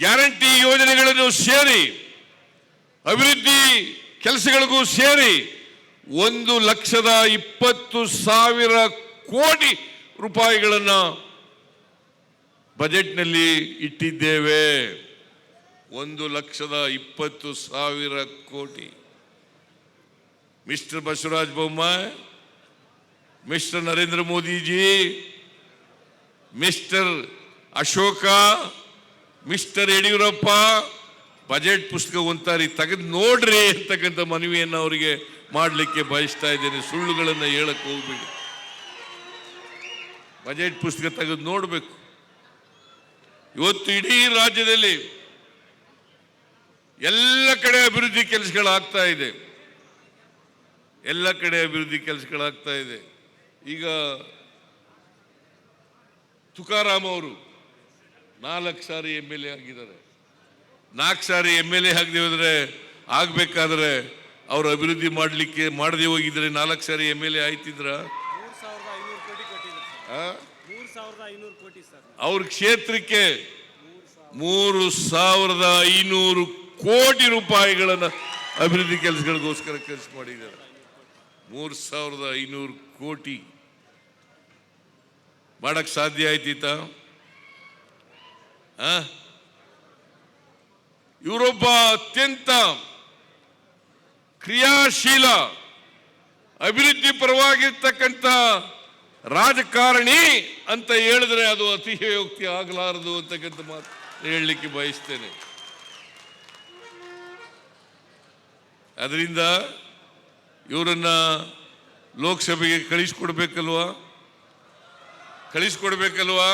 Guarantee ಯೋಜನೆಗಳನ್ನು ಸೇರಿ, ಅಭಿವೃದ್ಧಿ ಕೆಲಸಗಳಿಗೂ ಸೇರಿ ಒಂದು ಲಕ್ಷದ ಇಪ್ಪತ್ತು ಸಾವಿರ ಕೋಟಿ ರೂಪಾಯಿಗಳನ್ನು ಬಜೆಟ್ನಲ್ಲಿ ಇಟ್ಟಿದ್ದೇವೆ. ಒಂದು ಲಕ್ಷದ ಇಪ್ಪತ್ತು ಸಾವಿರ ಕೋಟಿ. Mister Basavaraj Bommai, mister Narendra Modiji, mister Ashoka mister Yediyurappa, budget ಪುಸ್ತಕ ಒಂದ್ತಾರಿ ತೆಗೆದು ನೋಡ್ರಿ ಅಂತಕ್ಕಂಥ ಮನವಿಯನ್ನು ಅವರಿಗೆ ಮಾಡಲಿಕ್ಕೆ ಬಯಸ್ತಾ ಇದ್ದೇನೆ. ಸುಳ್ಳುಗಳನ್ನು ಹೇಳಕ್ಕೆ ಹೋಗ್ಬೇಡಿ. ಬಜೆಟ್ ಪುಸ್ತಕ ತೆಗೆದು ನೋಡಬೇಕು. ಇವತ್ತು ಇಡೀ ರಾಜ್ಯದಲ್ಲಿ ಎಲ್ಲ ಕಡೆ ಅಭಿವೃದ್ಧಿ ಕೆಲಸಗಳಾಗ್ತಾ ಇದೆ. ಎಲ್ಲ ಕಡೆ ಅಭಿವೃದ್ಧಿ ಕೆಲಸಗಳಾಗ್ತಾ ಇದೆ. ಈಗ ತುಕಾರಾಮ್ ಅವರು ನಾಲ್ಕು ಸಾರಿ ಎಂ ಎಲ್ ಎ ಆಗಿದ್ದಾರೆ. ನಾಲ್ಕು ಸಾರಿ ಎಂ ಎಲ್ ಎ ಆಗದೆ ಹೋದ್ರೆ ಆಗ್ಬೇಕಾದ್ರೆ ಅವ್ರು ಅಭಿವೃದ್ಧಿ ಮಾಡಲಿಕ್ಕೆ, ಮಾಡದೆ ಹೋಗಿದ್ರೆ ನಾಲ್ಕು ಸಾರಿ ಎಂ ಎಲ್ ಎ ಆಯ್ತಿದ್ರ? ಅವ್ರ ಕ್ಷೇತ್ರಕ್ಕೆ ಮೂರು ಸಾವಿರದ ಐನೂರು ಕೋಟಿ ರೂಪಾಯಿಗಳನ್ನು ಅಭಿವೃದ್ಧಿ ಕೆಲಸಗಳಿಗೋಸ್ಕರ ಖರ್ಚು ಮಾಡಿದ್ದಾರೆ. ಮೂರು ಸಾವಿರದ ಐನೂರು ಕೋಟಿ. ಮಾಡಕ್ ಸಾಧ್ಯ ಆಯ್ತೀತ ಇವರೊಬ್ಬ ಅತ್ಯಂತ ಕ್ರಿಯಾಶೀಲ, ಅಭಿವೃದ್ಧಿ ಪರವಾಗಿರ್ತಕ್ಕಂಥ ರಾಜಕಾರಣಿ ಅಂತ ಹೇಳಿದ್ರೆ ಅದು ಅತಿಶಯೋಕ್ತಿ ಆಗಲಾರದು ಅಂತಕ್ಕಂಥ ಮಾತು ಹೇಳಲಿಕ್ಕೆ ಬಯಸ್ತೇನೆ. ಅದರಿಂದ ಇವರನ್ನ ಲೋಕಸಭೆಗೆ ಕಳಿಸ್ಕೊಡ್ಬೇಕಲ್ವಾ? ಕಳಿಸ್ಕೊಡ್ಬೇಕಲ್ವಾ?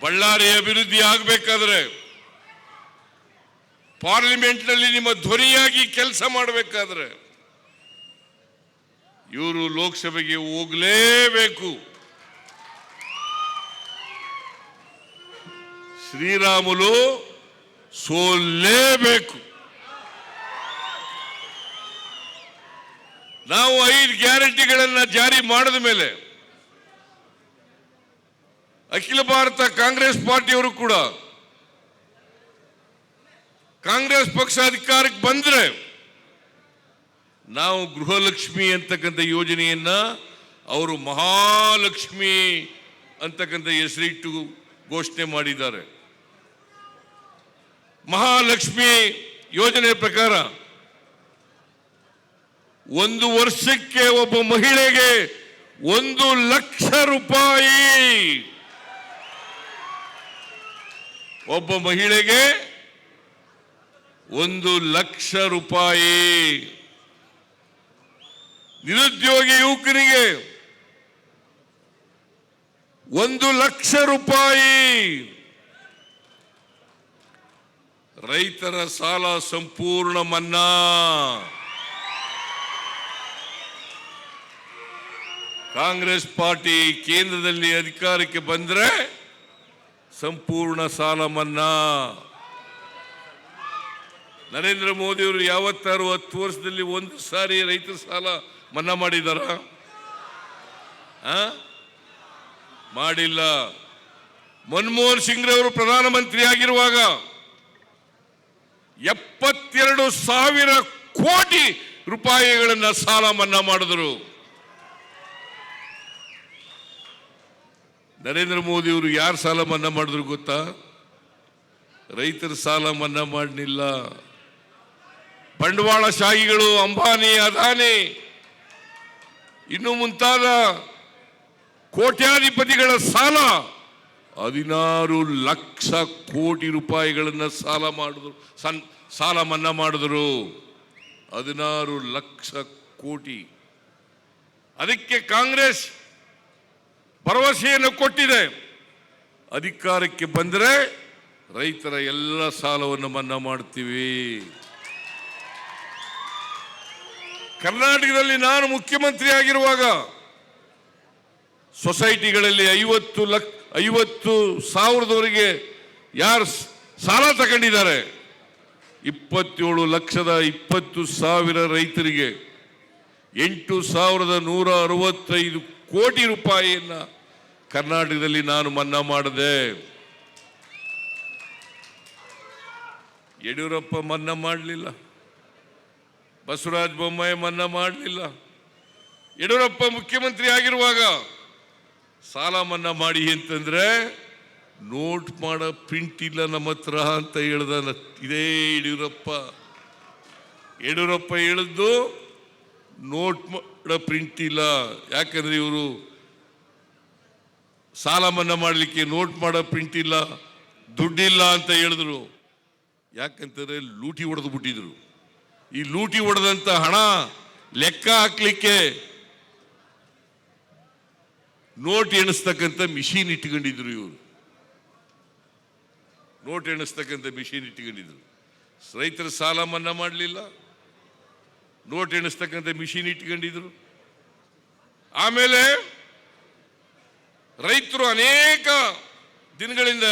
ಬಳ್ಳಾರಿ ಅಭಿವೃದ್ಧಿ ಆಗಬೇಕಾದ್ರೆ ಪಾರ್ಲಿಮೆಂಟ್ನಲ್ಲಿ ನಿಮ್ಮ ಧ್ವನಿಯಾಗಿ ಕೆಲಸ ಮಾಡಬೇಕಾದ್ರೆ ಇವರು ಲೋಕಸಭೆಗೆ ಹೋಗಲೇಬೇಕು. ಶ್ರೀರಾಮುಲು ಸೋಲ್ಲೇಬೇಕು. ನಾವು ಐದು ಗ್ಯಾರಂಟಿಗಳನ್ನು ಜಾರಿ ಮಾಡಿದ ಮೇಲೆ ಅಖಿಲ ಭಾರತ ಕಾಂಗ್ರೆಸ್ ಪಾರ್ಟಿಯವರು ಕೂಡ ಕಾಂಗ್ರೆಸ್ ಪಕ್ಷ ಅಧಿಕಾರಕ್ಕೆ ಬಂದ್ರೆ ನಾವು ಗೃಹಲಕ್ಷ್ಮಿ ಅಂತಕ್ಕಂಥ ಯೋಜನೆಯನ್ನ ಅವರು ಮಹಾಲಕ್ಷ್ಮಿ ಅಂತಕ್ಕಂಥ ಹೆಸರಿಟ್ಟು ಘೋಷಣೆ ಮಾಡಿದ್ದಾರೆ. ಮಹಾಲಕ್ಷ್ಮಿ ಯೋಜನೆ ಪ್ರಕಾರ ಒಂದು ವರ್ಷಕ್ಕೆ ಒಬ್ಬ ಮಹಿಳೆಗೆ ಒಂದು ಲಕ್ಷ ರೂಪಾಯಿ ಒಬ್ಬ ಮಹಿಳೆಗೆ ಒಂದು ಲಕ್ಷ ರೂಪಾಯಿ. ನಿರುದ್ಯೋಗಿ ಯುವಕನಿಗೆ ಒಂದು ಲಕ್ಷ ರೂಪಾಯಿ. ರೈತರ ಸಾಲ ಸಂಪೂರ್ಣ ಮನ್ನಾ. ಕಾಂಗ್ರೆಸ್ ಪಾರ್ಟಿ ಕೇಂದ್ರದಲ್ಲಿ ಅಧಿಕಾರಕ್ಕೆ ಬಂದ್ರೆ ಸಂಪೂರ್ಣ ಸಾಲ ಮನ್ನಾ ನರೇಂದ್ರ ಮೋದಿಯವರು ಯಾವತ್ತಾರು ಹತ್ತು ವರ್ಷದಲ್ಲಿ ಒಂದು ಸಾರಿ ರೈತರ ಸಾಲ ಮನ್ನಾ ಮಾಡಿದಾರ? ಮಾಡಿಲ್ಲ. ಮನಮೋಹನ್ ಸಿಂಗ್ ಅವರು ಪ್ರಧಾನಮಂತ್ರಿ ಆಗಿರುವಾಗ ಎಪ್ಪತ್ತೆರಡು ಸಾವಿರ ಕೋಟಿ ರೂಪಾಯಿಗಳನ್ನ ಸಾಲ ಮನ್ನಾ ಮಾಡಿದ್ರು. ನರೇಂದ್ರ ಮೋದಿ ಅವರು ಯಾರು ಸಾಲ ಮನ್ನಾ ಮಾಡಿದ್ರು ಗೊತ್ತಾ? ರೈತರ ಸಾಲ ಮನ್ನಾ ಮಾಡಲಿಲ್ಲ ಬಂಡವಾಳಶಾಹಿಗಳು ಅಂಬಾನಿ, ಅದಾನಿ. ಇನ್ನು ಮುಂತಾದ ಕೋಟ್ಯಾಧಿಪತಿಗಳ ಸಾಲ, ಹದಿನಾರು ಲಕ್ಷ ಕೋಟಿ ರೂಪಾಯಿಗಳನ್ನ ಸಾಲ ಮಾಡಿದ್ರು, ಸನ್ ಸಾಲ ಮನ್ನಾ ಮಾಡಿದ್ರು. ಹದಿನಾರು ಲಕ್ಷ ಕೋಟಿ. ಅದಕ್ಕೆ ಕಾಂಗ್ರೆಸ್ ಭರವಸೆಯನ್ನು ಕೊಟ್ಟಿದೆ. ಅಧಿಕಾರಕ್ಕೆ ಬಂದರೆ ರೈತರ ಎಲ್ಲ ಸಾಲವನ್ನು ಮನ್ನಾ ಮಾಡ್ತೀವಿ. ಕರ್ನಾಟಕದಲ್ಲಿ ನಾನು ಮುಖ್ಯಮಂತ್ರಿ ಆಗಿರುವಾಗ ಸೊಸೈಟಿಗಳಲ್ಲಿ ಐವತ್ತು ಲಕ್ಷ ಐವತ್ತು ಸಾವಿರದವರೆಗೆ ಯಾರು ಸಾಲ ತಗೊಂಡಿದ್ದಾರೆ. ಇಪ್ಪತ್ತೇಳು ಲಕ್ಷದ ಇಪ್ಪತ್ತು ಸಾವಿರ ರೈತರಿಗೆ ಎಂಟು ಸಾವಿರದ ನೂರ ಅರವತ್ತೈದು ಕೋಟಿ ರೂಪಾಯಿಯನ್ನ ಕರ್ನಾಟಕದಲ್ಲಿ ನಾನು ಮನ್ನಾ ಮಾಡಿದೆ ಯಡಿಯೂರಪ್ಪ ಮನ್ನಾ ಮಾಡಲಿಲ್ಲ, ಬಸವರಾಜ ಬೊಮ್ಮಾಯಿ ಮನ್ನಾ ಮಾಡಲಿಲ್ಲ. ಯಡಿಯೂರಪ್ಪ ಮುಖ್ಯಮಂತ್ರಿ ಆಗಿರುವಾಗ ಸಾಲ ಮನ್ನಾ ಮಾಡಿ ಅಂತಂದ್ರೆ ನೋಟ್ ಮಾಡೋ ಪ್ರಿಂಟ್ ಇಲ್ಲ ನಮ್ಮ ಹತ್ರ ಅಂತ ಹೇಳ್ದ ಇದೇ ಯಡಿಯೂರಪ್ಪ. ಯಡಿಯೂರಪ್ಪ ಹೇಳಿದ್ದು ನೋಟ್ ಮಾಡೋ ಪ್ರಿಂಟ್ ಇಲ್ಲ. ಯಾಕಂದ್ರೆ ಇವರು ಸಾಲ ಮನ್ನಾ ಮಾಡಲಿಕ್ಕೆ ನೋಟ್ ಮಾಡೋ ಪ್ರಿಂಟ್ ಇಲ್ಲ, ದುಡ್ಡಿಲ್ಲ ಅಂತ ಹೇಳಿದ್ರು. ಯಾಕಂತಂದ್ರೆ ಲೂಟಿ ಹೊಡೆದು ಬಿಟ್ಟಿದ್ರು. ಈ ಲೂಟಿ ಹೊಡೆದಂತ ಹಣ ಲೆಕ್ಕ ಹಾಕ್ಲಿಕ್ಕೆ ನೋಟ್ ಎಣಿಸ್ತಕ್ಕಂಥ ಮಿಷಿನ್ ಇಟ್ಕೊಂಡಿದ್ರು ಇವರು. ನೋಟ್ ಎಣಿಸ್ತಕ್ಕಂಥ ಮಿಷಿನ್ ಇಟ್ಕೊಂಡಿದ್ರು. ರೈತರ ಸಾಲ ಮನ್ನಾ ಮಾಡಲಿಲ್ಲ, ನೋಟ್ ಎಣಿಸ್ತಕ್ಕಂಥ ಮಿಷಿನ್ ಇಟ್ಕೊಂಡಿದ್ರು. ಆಮೇಲೆ ರೈತರು ಅನೇಕ ದಿನಗಳಿಂದ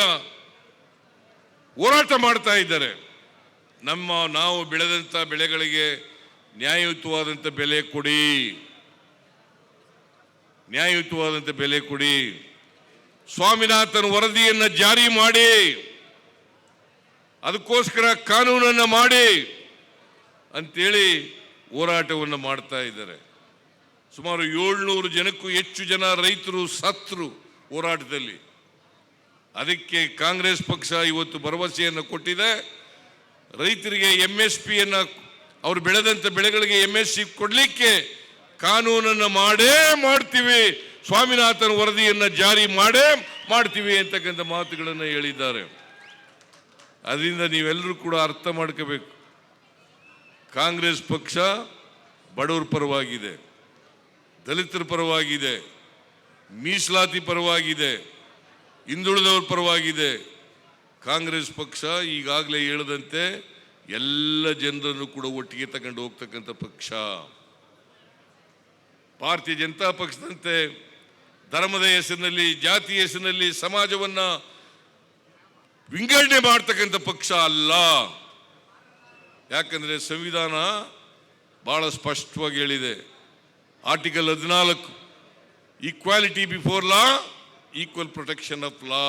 ಹೋರಾಟ ಮಾಡ್ತಾ ಇದ್ದಾರೆ. ನಮ್ಮ ನಾವು ಬೆಳೆದಂಥ ಬೆಳೆಗಳಿಗೆ ನ್ಯಾಯಯುತವಾದಂಥ ಬೆಲೆ ಕೊಡಿ. ನ್ಯಾಯಯುತವಾದಂಥ ಬೆಲೆ ಕೊಡಿ. ಸ್ವಾಮಿನಾಥನ್ ವರದಿಯನ್ನು ಜಾರಿ ಮಾಡಿ. ಅದಕ್ಕೋಸ್ಕರ ಕಾನೂನನ್ನು ಮಾಡಿ ಅಂತೇಳಿ ಹೋರಾಟವನ್ನು ಮಾಡ್ತಾ ಇದ್ದಾರೆ. ಸುಮಾರು ಏಳ್ನೂರು ಜನಕ್ಕೂ ಹೆಚ್ಚು ಜನ ರೈತರು, ಸತ್ರು ಹೋರಾಟದಲ್ಲಿ. ಅದಕ್ಕೆ ಕಾಂಗ್ರೆಸ್ ಪಕ್ಷ ಇವತ್ತು ಭರವಸೆಯನ್ನು ಕೊಟ್ಟಿದೆ. ರೈತರಿಗೆ ಎಂ ಎಸ್ ಪಿಯನ್ನು ಅವರು ಬೆಳೆದಂಥ ಬೆಳೆಗಳಿಗೆ ಎಂ ಎಸ್ ಸಿ ಕೊಡಲಿಕ್ಕೆ ಕಾನೂನನ್ನು ಮಾಡೇ ಮಾಡ್ತೀವಿ. ಸ್ವಾಮಿನಾಥನ್ ವರದಿಯನ್ನು ಜಾರಿ ಮಾಡೇ ಮಾಡ್ತೀವಿ ಅಂತಕ್ಕಂಥ ಮಾತುಗಳನ್ನು ಹೇಳಿದ್ದಾರೆ. ಅದರಿಂದ ನೀವೆಲ್ಲರೂ ಕೂಡ ಅರ್ಥ ಮಾಡ್ಕೋಬೇಕು. ಕಾಂಗ್ರೆಸ್ ಪಕ್ಷ ಬಡವರ ಪರವಾಗಿದೆ. ದಲಿತರ ಪರವಾಗಿದೆ, ಮೀಸಲಾತಿ ಪರವಾಗಿದೆ, ಹಿಂದುಳಿದವ್ರ ಪರವಾಗಿದೆ. ಕಾಂಗ್ರೆಸ್ ಪಕ್ಷ ಈಗಾಗಲೇ ಹೇಳದಂತೆ ಎಲ್ಲ ಜನರನ್ನು ಕೂಡ ಒಟ್ಟಿಗೆ ತಗೊಂಡು ಹೋಗ್ತಕ್ಕಂಥ ಪಕ್ಷ. ಭಾರತೀಯ ಜನತಾ ಪಕ್ಷದಂತೆ ಧರ್ಮದ ಹೆಸರಿನಲ್ಲಿ ಜಾತಿ ಹೆಸರಿನಲ್ಲಿ ಸಮಾಜವನ್ನ ವಿಂಗಡಣೆ ಮಾಡ್ತಕ್ಕಂಥ ಪಕ್ಷ ಅಲ್ಲ. ಯಾಕಂದ್ರೆ ಸಂವಿಧಾನ ಬಹಳ ಸ್ಪಷ್ಟವಾಗಿ ಹೇಳಿದೆ. ಆರ್ಟಿಕಲ್ ಹದಿನಾಲ್ಕು. Equality before law equal protection of law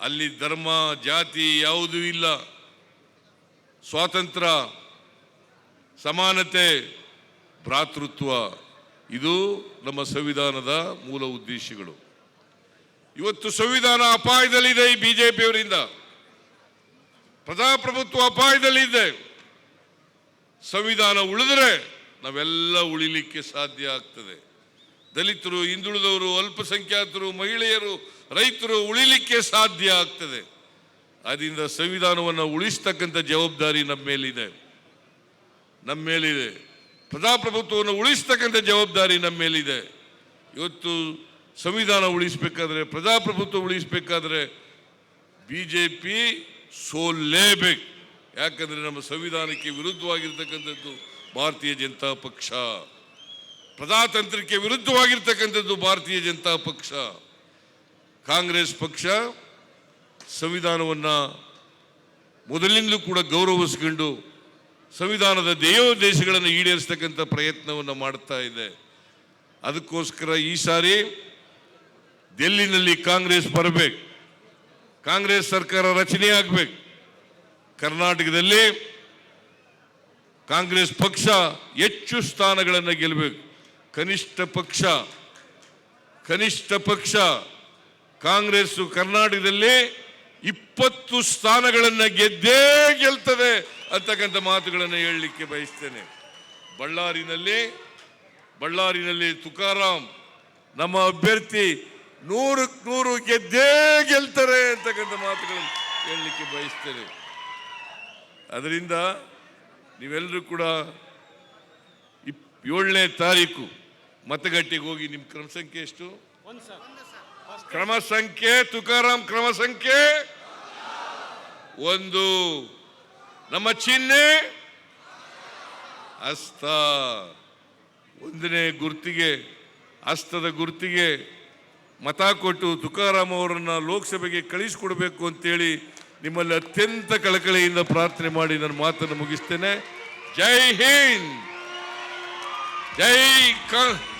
ಅಲ್ಲಿ ಧರ್ಮ, ಜಾತಿ ಯಾವುದೂ ಇಲ್ಲ. ಸ್ವಾತಂತ್ರ್ಯ, ಸಮಾನತೆ, ಭ್ರಾತೃತ್ವ. ಇದು ನಮ್ಮ ಸಂವಿಧಾನದ ಮೂಲ ಉದ್ದೇಶಗಳು. ಇವತ್ತು ಸಂವಿಧಾನ ಅಪಾಯದಲ್ಲಿದೆ ಈ ಬಿಜೆಪಿಯವರಿಂದ. ಪ್ರಜಾಪ್ರಭುತ್ವ ಅಪಾಯದಲ್ಲಿದೆ. ಸಂವಿಧಾನ ಉಳಿದ್ರೆ ನಾವೆಲ್ಲ ಉಳಿಲಿಕ್ಕೆ ಸಾಧ್ಯ ಆಗ್ತದೆ. ದಲಿತರು, ಹಿಂದುಳಿದವರು, ಅಲ್ಪಸಂಖ್ಯಾತರು, ಮಹಿಳೆಯರು, ರೈತರು ಉಳಿಲಿಕ್ಕೆ ಸಾಧ್ಯ ಆಗ್ತದೆ. ಅದರಿಂದ ಸಂವಿಧಾನವನ್ನು ಉಳಿಸ್ತಕ್ಕಂಥ ಜವಾಬ್ದಾರಿ ನಮ್ಮ ಮೇಲಿದೆ. ನಮ್ಮ ಮೇಲಿದೆ. ಪ್ರಜಾಪ್ರಭುತ್ವವನ್ನು ಉಳಿಸ್ತಕ್ಕಂಥ ಜವಾಬ್ದಾರಿ ನಮ್ಮ ಮೇಲಿದೆ. ಇವತ್ತು ಸಂವಿಧಾನ ಉಳಿಸಬೇಕಾದ್ರೆ, ಪ್ರಜಾಪ್ರಭುತ್ವ ಉಳಿಸಬೇಕಾದ್ರೆ ಬಿ ಜೆ ಪಿ ಸೋಲ್ಲೇಬೇಕು. ಯಾಕಂದರೆ ನಮ್ಮ ಸಂವಿಧಾನಕ್ಕೆ ವಿರುದ್ಧವಾಗಿರ್ತಕ್ಕಂಥದ್ದು ಭಾರತೀಯ ಜನತಾ ಪಕ್ಷ. ಪ್ರಜಾತಂತ್ರಕ್ಕೆ ವಿರುದ್ಧವಾಗಿರ್ತಕ್ಕಂಥದ್ದು ಭಾರತೀಯ ಜನತಾ ಪಕ್ಷ. ಕಾಂಗ್ರೆಸ್ ಪಕ್ಷ ಸಂವಿಧಾನವನ್ನು ಮೊದಲಿಂದಲೂ ಕೂಡ ಗೌರವಿಸ್ಕೊಂಡು ಸಂವಿಧಾನದ ದೇಶಗಳನ್ನು ಈಡೇರಿಸ್ತಕ್ಕಂಥ ಪ್ರಯತ್ನವನ್ನು ಮಾಡ್ತಾ ಇದೆ. ಅದಕ್ಕೋಸ್ಕರ ಈ ಸಾರಿ ಡೆಲ್ಲಿನಲ್ಲಿ ಕಾಂಗ್ರೆಸ್ ಬರಬೇಕು. ಕಾಂಗ್ರೆಸ್ ಸರ್ಕಾರ ರಚನೆ ಆಗಬೇಕು. ಕರ್ನಾಟಕದಲ್ಲಿ ಕಾಂಗ್ರೆಸ್ ಪಕ್ಷ ಹೆಚ್ಚು ಸ್ಥಾನಗಳನ್ನು ಗೆಲ್ಲಬೇಕು ಕನಿಷ್ಠ ಪಕ್ಷ ಕನಿಷ್ಠ ಪಕ್ಷ ಕಾಂಗ್ರೆಸ್ ಕರ್ನಾಟಕದಲ್ಲಿ ಇಪ್ಪತ್ತು ಸ್ಥಾನಗಳನ್ನು ಗೆದ್ದೇ ಗೆಲ್ತದೆ ಅಂತಕ್ಕಂಥ ಮಾತುಗಳನ್ನು ಹೇಳಲಿಕ್ಕೆ ಬಯಸ್ತೇನೆ. ಬಳ್ಳಾರಿನಲ್ಲಿ ಬಳ್ಳಾರಿನಲ್ಲಿ ತುಕಾರಾಮ್ ನಮ್ಮ ಅಭ್ಯರ್ಥಿ ನೂರಕ್ಕೆ ನೂರು ಗೆದ್ದೇ ಗೆಲ್ತಾರೆ ಅಂತಕ್ಕಂಥ ಮಾತುಗಳನ್ನು ಹೇಳಲಿಕ್ಕೆ ಬಯಸ್ತೇನೆ. ಅದರಿಂದ ನೀವೆಲ್ಲರೂ ಕೂಡ ಇಪ್ ಏಳನೇ ತಾರೀಕು ಮತಗಟ್ಟೆಗೆ ಹೋಗಿ ನಿಮ್ಮ ಕ್ರಮ ಸಂಖ್ಯೆ ಎಷ್ಟು? ಕ್ರಮ ಸಂಖ್ಯೆ, ತುಕಾರಾಮ್ ಕ್ರಮ ಸಂಖ್ಯೆ? ಒಂದು, ನಮ್ಮ ಚಿಹ್ನೆ? ಅಸ್ತ ಒಂದನೇ ಗುರ್ತಿಗೆ ಅಸ್ತದ ಗುರ್ತಿಗೆ ಮತ ಕೊಟ್ಟು ತುಕಾರಾಮ್ ಅವರನ್ನು ಲೋಕಸಭೆಗೆ ಕಳಿಸಿಕೊಡ್ಬೇಕು ಅಂತೇಳಿ ನಿಮ್ಮಲ್ಲಿ ಅತ್ಯಂತ ಕಳಕಳಿಯಿಂದ ಪ್ರಾರ್ಥನೆ ಮಾಡಿ ನನ್ನ ಮಾತನ್ನು ಮುಗಿಸ್ತೇನೆ. ಜೈ ಹಿಂದ್. ಜೈ ಕಾ